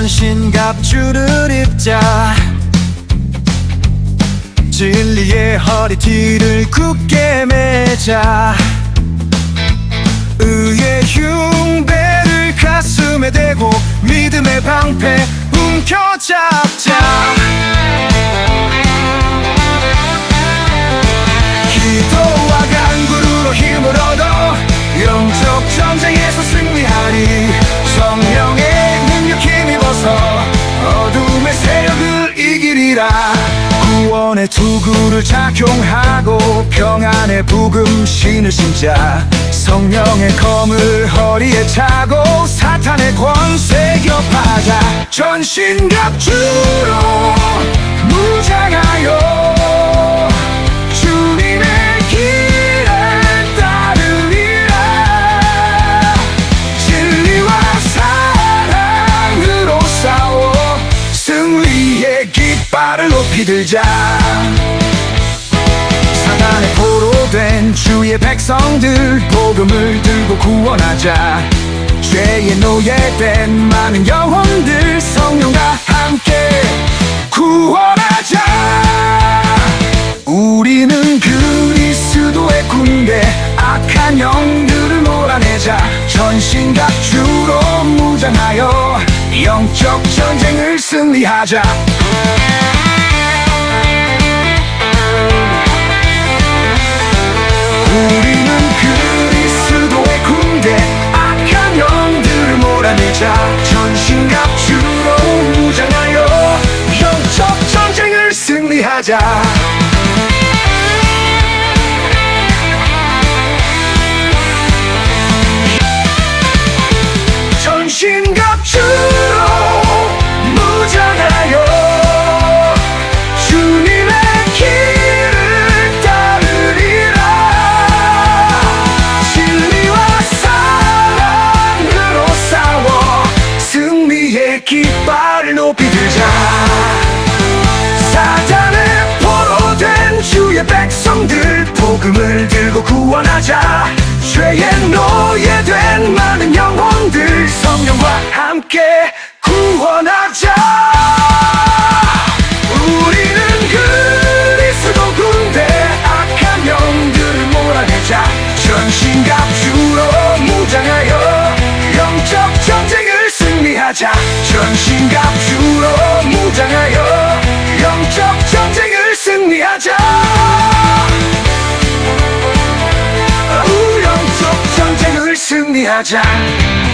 전신갑주를 입자. 진리의 허리띠를 굳게 매자. 의의 흉배를 가슴에 대고 믿음의 방패 움켜잡자 구원의 투구를 착용하고 평안의 부금 신을 신자 성령의 검을 허리에 차고 사탄의 권세 격파하자 전신갑주로 무장하여 발을 높이 들자. 사단의 포로된 주의 백성들 복음을 들고 구원하자. 죄의 노예된 많은 영혼들 성령과 함께 구원하자. 우리는 그리스도의 군대 악한 영들을 몰아내자. 전신갑주로 무장하여 영적 전쟁을 승리하자. 우리는 그리스도의 군대 악한 영들을 몰아내자. 전신갑주로 무장하여 영적 전쟁을 승리하자 죄의 노예된 많은 영혼들 성령과 함께 구원하자. 우리는 그리스도 군대 악한 영들을 몰아내자. 전신갑주로 무장하여 영적 전쟁을 승리하자. 전신갑주로 무장하여 영적 전쟁을 승리하자 你还在。